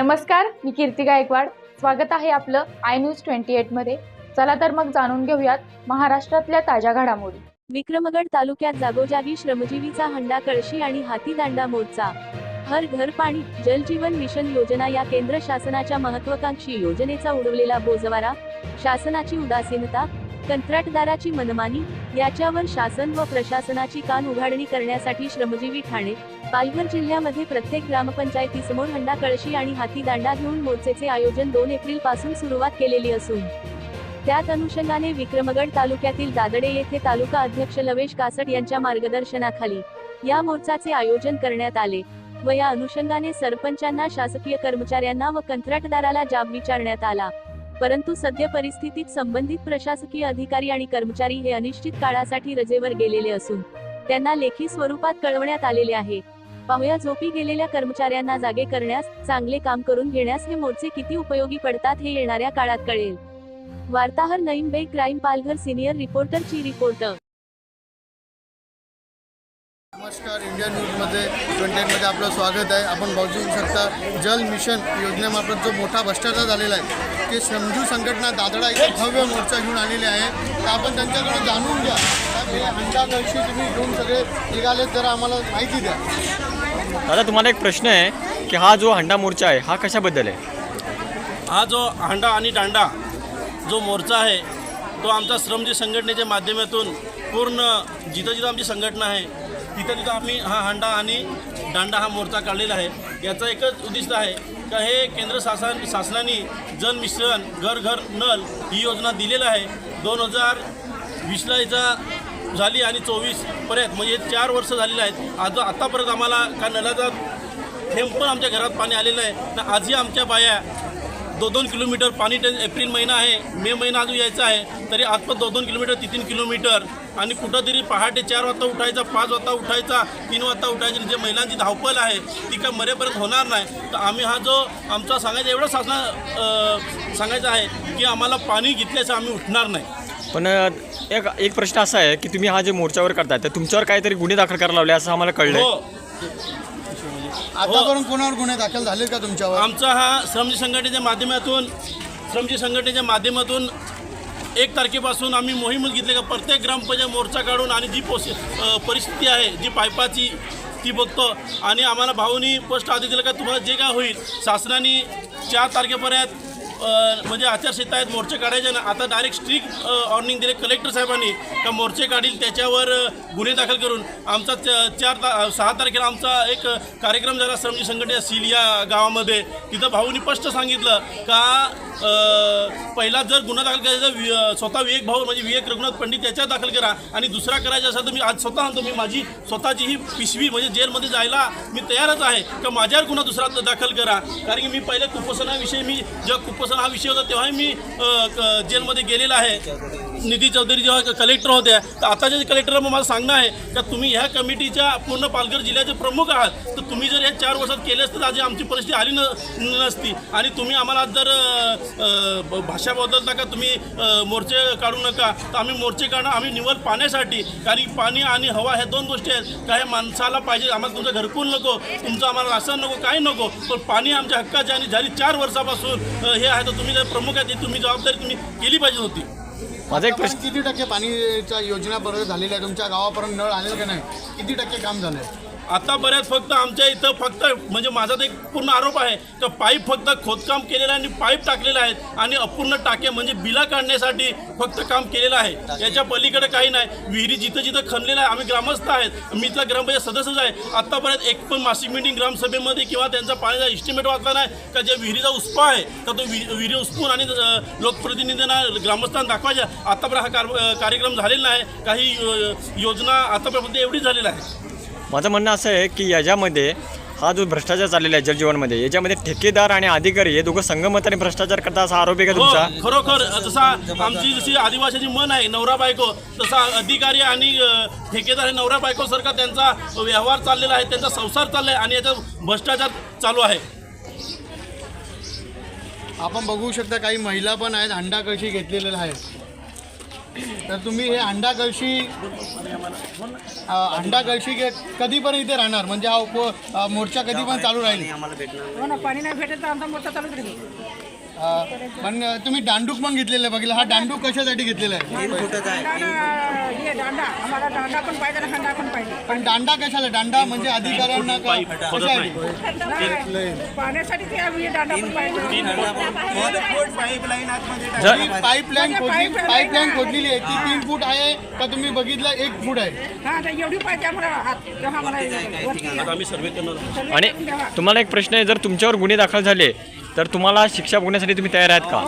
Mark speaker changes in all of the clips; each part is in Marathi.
Speaker 1: नमस्कार मी कीर्ती गायकवाड. स्वागत आहे आपलं आय न्यूज ट्वेंटी एटमध्ये चला तर मग जाणून घेऊयात महाराष्ट्रातल्या ताज्या घडामोडी.
Speaker 2: विक्रमगड तालुक्यात जागोजागी श्रमजीवीचा हंडा कळशी आणि हातीदांडा मोर्चा. हर घर पाणी जल जीवन मिशन योजना या केंद्र शासनाच्या महत्वाकांक्षी योजनेचा उडवलेला बोजवारा शासनाची उदासीनता कंत्राटदाराची मनमानी याच्यावर शासन व प्रशासनाची कान उघाडणी करण्यासाठी श्रमजीवी ठाणे पालघर जिल्ह्यामध्ये प्रत्येक ग्रामपंचायतीसमोर हंडा कळशी आणि हातीदांडा घेऊन मोर्चेचे आयोजन दोन एप्रिलपासून सुरुवात केलेली असून त्यात अनुषंगाने विक्रमगड तालुक्यातील दादडे येथे तालुका अध्यक्ष लवेश कासट यांच्या मार्गदर्शनाखाली या मोर्चाचे आयोजन करण्यात आले व या अनुषंगाने सरपंचांना शासकीय कर्मचाऱ्यांना व कंत्राटदाराला जाब विचारण्यात आला. परंतु सद्य परिस्थितीत संबंधित प्रशासकीय अधिकारी आणि कर्मचारी हे अनिश्चित काळासाठी रजेवर गेलेले असून त्यांना लेखी स्वरूपात कळवण्यात आलेले आहे. पाहुया झोपी गेलेल्या कर्मचाऱ्यांना जागे करण्यास चांगले काम करून घेण्यास हे मोर्चे किती उपयोगी पडतात हे येणाऱ्या काळात कळेल. वार्ताहर Naeem Baig crime Palghar senior reporter ची रिपोर्टर
Speaker 3: नमस्कार इंडिया न्यूजमध्ये ट्वेंटी आपलं स्वागत आहे. आपण बघू शकता जल मिशन योजनेमार्फत जो मोठा भ्रष्टाचार झालेला आहे ते समजू संघटना दादडा इथे भव्य मोर्चा घेऊन आलेले आहे. तर आपण त्यांच्याकडे जाणून घ्या. का हे हंडा कळशी तुम्ही घेऊन सगळे निघालेत जरा आम्हाला माहिती द्या.
Speaker 4: दादा तुम्हाला एक प्रश्न आहे की हा जो हंडा मोर्चा आहे हा कशाबद्दल आहे?
Speaker 5: हा जो हांडा आणि दांडा जो मोर्चा आहे तो आमचा श्रमजी संघटनेच्या माध्यमातून पूर्ण जिथं जिथं आमची संघटना आहे तिथं तिथं आम्ही हा हांडा आणि दांडा हा मोर्चा काढलेला आहे. याचा एकच उद्दिष्ट आहे का हे केंद्र शासन शासनाने जल मिश्रण घर घर नल ही योजना दिलेलं आहे. दोन हजार वीसला याचा झाली आणि चोवीसपर्यंत म्हणजे चार वर्ष झालेली आहेत. आज आतापर्यंत आम्हाला का नळाचा थेंब पण आमच्या घरात पाणी आलेलं आहे. तर आजही आमच्या बाया दोन दोन किलोमीटर पाणी टे एप्रिल महिना आहे मे महिना अजून यायचा आहे. तरी आज पण दोन दोन किलोमीटर तीन तीन किलोमीटर. आणि कुठंतरी पहाटे चार वाजता उठायचा पाच वाजता उठायचा तीन वाजता उठायचं. जे महिलांची धावपळ आहे ती काय मरेपर्यंत होणार नाही. तर आम्ही हा जो आमचा सांगायचा एवढं शासना सांगायचं आहे की आम्हाला पाणी घेतल्याचं आम्ही उठणार नाही.
Speaker 4: पण एक एक प्रश्न असा आहे की तुम्ही हा जे मोर्चावर करताय तर तुमच्यावर काहीतरी गुन्हे दाखल करायला लावले असं आम्हाला कळलंय.
Speaker 5: हो.
Speaker 3: आतापर्यंत कोणावर गुन्हे दाखल झाले का तुमच्यावर?
Speaker 5: आमचा हा श्रमजी संघटनेच्या माध्यमातून श्रमजी संघटनेच्या माध्यमातून एक तारखेपासून आम्ही मोहीम घेतली का प्रत्येक ग्रामपंचायत मोर्चा काढून आणि जी पोस परिस्थिती आहे जी पायपाची ती बघतो. आणि आम्हाला भाऊनी स्पष्ट आधी दिलं का तुम्हाला जे काय होईल शासनाने चार तारखेपर्यंत म्हणजे आचारसंहिता आहेत मोर्चे काढायचे ना आता डायरेक्ट स्ट्रिक्ट वॉर्निंग दिले कलेक्टर साहेबांनी का मोर्चे काढील त्याच्यावर गुन्हे दाखल करून आमचा च- चार ता सहा तारखेला आमचा एक कार्यक्रम झाला श्रमजी संघटना सील या गावामध्ये. तिथं भाऊनी स्पष्ट सांगितलं का पहिला जर गुन्हा दाखल करायचा वि- स्वतः विवेक भाऊ म्हणजे विवेक रघुनाथ पंडित त्याच्यात दाखल करा आणि दुसरा करायचा असेल तर मी आज स्वतः आणतो मी माझी स्वतःची ही पिशवी म्हणजे जेलमध्ये जायला मी तयारच आहे. का माझ्यावर गुन्हा दुसरा दाखल करा. कारण की मी पहिले कुपोषणाविषयी मी जेव्हा कुपोषण हा विषय होता तेव्हाही मी क- जेलमध्ये गेलेला आहे. निधी चौधरी जेव्हा कलेक्टर होत्या तर आताच्या जे कलेक्टर मला सांगणं आहे का तुम्ही ह्या कमिटीच्या पूर्ण पालघर जिल्ह्याचे प्रमुख आहात. तर तुम्ही जर या चार वर्षात केले असते तर आज आमची परिस्थिती आली न नसती. आणि तुम्ही आम्हाला आज जर भाषा बदलता नका तुम्ही मोर्चे काढू नका तर आम्ही मोर्चे काढणं आम्ही निवड पाण्यासाठी कारण पाणी आणि हवा ह्या दोन गोष्टी आहेत. का हे माणसाला पाहिजे आम्हाला तुमचं घरकुल नको तुमचं आम्हाला राशन नको काही नको पण पाणी आमच्या हक्काचे आणि झाली चार वर्षापासून हे आहे तर तुम्ही जर प्रमुख आहेत ही तुम्ही जबाबदारी तुम्ही केली पाहिजे होती.
Speaker 4: माझा एक प्रश्न
Speaker 3: किती टक्के पाणीच्या योजना बरोबर झालेल्या आहे? तुमच्या गावापर्यंत नळ आलेलं का नाही? किती टक्के काम आता
Speaker 5: बऱ्याच फक्त आमच्या इथं फक्त म्हणजे माझा तर एक पूर्ण आरोप आहे का पाईप फक्त खोदकाम केलेलं आहे आणि पाईप टाकलेलं आहेत आणि अपूर्ण टाके म्हणजे बिला काढण्यासाठी फक्त काम केलेलं आहे. याच्या पलीकडे काही नाही. विहिरी जिथं जिथं खणलेलं आहे. आम्ही ग्रामस्थ आहेत. मी इथला ग्रामपंचायत सदस्यच आहे. आत्तापर्यंत एक पण मासिक मिटिंग ग्रामसभेमध्ये किंवा त्यांचा पाण्याचा इस्टिमेट वाचला नाही का ज्या विहिरीचा उस्पा आहे तर तो वि- विहिरी उस्पून आणि लोकप्रतिनिधींना ग्रामस्थांना दाखवायच्या. आत्तापर्यंत हा कार- कार्यक्रम झालेला नाही. काही योजना आतापर्यंत एवढी झालेला आहे.
Speaker 4: माझं म्हणणं असं आहे की याच्यामध्ये हा जो भ्रष्टाचार चाललेला आहे जलजीवनमध्ये याच्यामध्ये ठेकेदार आणि अधिकारी हे दोघं संगमताने भ्रष्टाचार करता असा आरोप आहे का
Speaker 5: हो
Speaker 4: तुमचा?
Speaker 5: खरोखर जसा आमची जशी आदिवासीची मन आहे नवरा बायको तसा अधिकारी आणि अ, ठेकेदार हे नवरा बायको सारखा त्यांचा व्यवहार चाललेला आहे त्यांचा संसार चाललाय आणि याचा भ्रष्टाचार चालू आहे.
Speaker 3: आपण बघू शकता काही महिला पण आहेत हंडा कळशी घेतलेल्या आहेत. तर तुम्ही हे अंडा कळशी अंडा कळशी कधी पण इथे राहणार. म्हणजे हा उप मोर्चा कधी पण चालू राहील.
Speaker 6: हो ना पाणी नाही भेटत तर आमचा मोर्चा चालू राहील
Speaker 3: पण तुम्ही दांडूक पण घेतलेला आहे बघितलं. हा दांडूक कशासाठी घेतलेला आहे?
Speaker 6: दांडा हे दांडा. आम्हाला दांडा पण पाहिजे आणि हंडा पण पाहिजे.
Speaker 3: पण दांडा कशाला? दांडा म्हणजे अधिकाऱ्यांना का कशासाठी?
Speaker 6: नाही, पाण्यासाठी ते आम्ही हे दांडा पण पाहिजे.
Speaker 4: जर
Speaker 3: पाईपलाईन खोदली पाईपलाईन खोदलेली आहे ती तीन फूट आहे का तुम्ही बघितलं? एक फूट आहे.
Speaker 6: हा तर एवढी पाहिजे आम्हाला हात. तेव्हा आम्हाला वरती
Speaker 5: आता आम्ही सर्वे करणार आहोत.
Speaker 6: सर्वे
Speaker 4: आणि. तुम्हाला एक प्रश्न आहे जर तुमच्यावर गुन्हे दाखल झाले तर तुम्हाला शिक्षा भोगण्यासाठी तुम्ही तयार आहात का.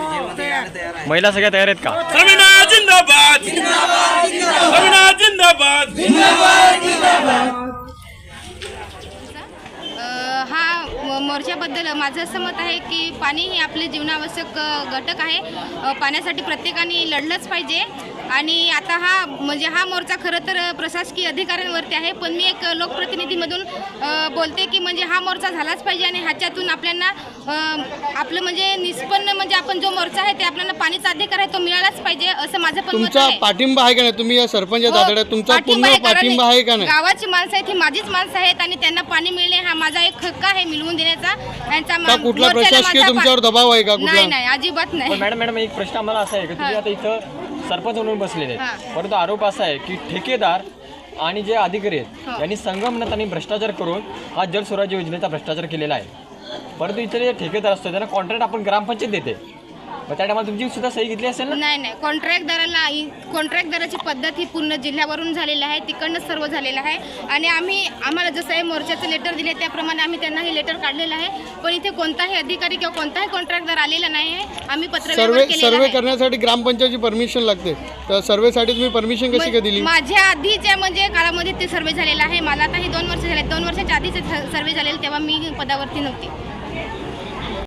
Speaker 4: महिला सगळ्या तयार आहेत का?
Speaker 7: हा मोर्चाबद्दल माझं असं मत आहे की पाणी हे आपले जीवनावश्यक घटक आहे. पाण्यासाठी प्रत्येकाने लढलंच पाहिजे. आणि आता हा म्हणजे हा मोर्चा खरं तर प्रशासकीय अधिकाऱ्यांवरती आहे पण मी एक लोकप्रतिनिधीमधून बोलते की म्हणजे हा मोर्चा झालाच पाहिजे आणि ह्याच्यातून आपल्याला आपलं म्हणजे निष्पन्न म्हणजे आपण जो मोर्चा आहे ते आपल्याला पाणीचा अधिकार आहे तो मिळालाच पाहिजे असं माझं पण मत
Speaker 3: तुमचा
Speaker 7: आहे.
Speaker 3: पाठिंबा आहे का नाही? तुम्ही या सरपंच
Speaker 7: हो,
Speaker 3: तुमचा
Speaker 7: पाठिंबा
Speaker 3: पूर्ण
Speaker 7: आहे, कारण
Speaker 3: पाठिंबा आहे का नाही?
Speaker 7: गावाची माणसं आहेत ही माझीच माणसं आहेत आणि त्यांना पाणी मिळणे हा माझा एक हक्क आहे मिळवून देण्याचा. यांचा
Speaker 3: का
Speaker 7: मा-
Speaker 3: कुठला
Speaker 7: मोर्चाला
Speaker 3: प्रशासकीय
Speaker 7: माझा पा-
Speaker 3: तुमच्यावर दबाव आहे का
Speaker 7: नाही
Speaker 3: कुठला?
Speaker 7: नाही अजिबात
Speaker 4: पण
Speaker 7: नाही.
Speaker 4: मॅडम मॅडम एक प्रश्न आम्हाला असा आहे की तुम्ही
Speaker 7: हा.
Speaker 4: आता इथं सरपंच म्हणून बसलेले. आहेत परंतु आरोप असा आहे की ठेकेदार आणि जे अधिकारी आहेत
Speaker 7: हो.
Speaker 4: यांनी संगमनात आणि भ्रष्टाचार करून हा जल स्वराज्य योजनेचा भ्रष्टाचार केलेला आहे परंतु इथे जे ठेकेदार असतो त्यांना कॉन्ट्रॅक्ट आपण ग्रामपंचायत देते मग त्या टायमाला तुमची सुद्धा सही घेतली असेल ना?
Speaker 7: नाही नाही. कॉन्ट्रॅक्टदाराला कॉन्ट्रॅक्टदाराची पद्धत ही पूर्ण जिल्ह्यावरून झालेली आहे. तिकडनंच सर्व झालेलं आहे. आणि आम्ही आम्हाला जसं हे मोर्चाचं लेटर दिले त्याप्रमाणे आम्ही त्यांना हे लेटर काढलेलं आहे. पण इथे कोणताही अधिकारी किंवा कोणताही कॉन्ट्रॅक्टदार आलेला नाही आहे. आम्ही पत्रव्यवहार
Speaker 3: सर्वे सर्वे करण्यासाठी ग्रामपंचायतची परमिशन लागते. तर सर्वेसाठी तुम्ही परमिशन कशी काय दिली
Speaker 7: माझ्या आधीच्या म्हणजे काळामध्ये ते सर्वे झालेला आहे. मला आता हे दोन वर्ष झाले. दोन वर्षाच्या आधीच सर्वे झालेले तेव्हा मी पदावरती नव्हती.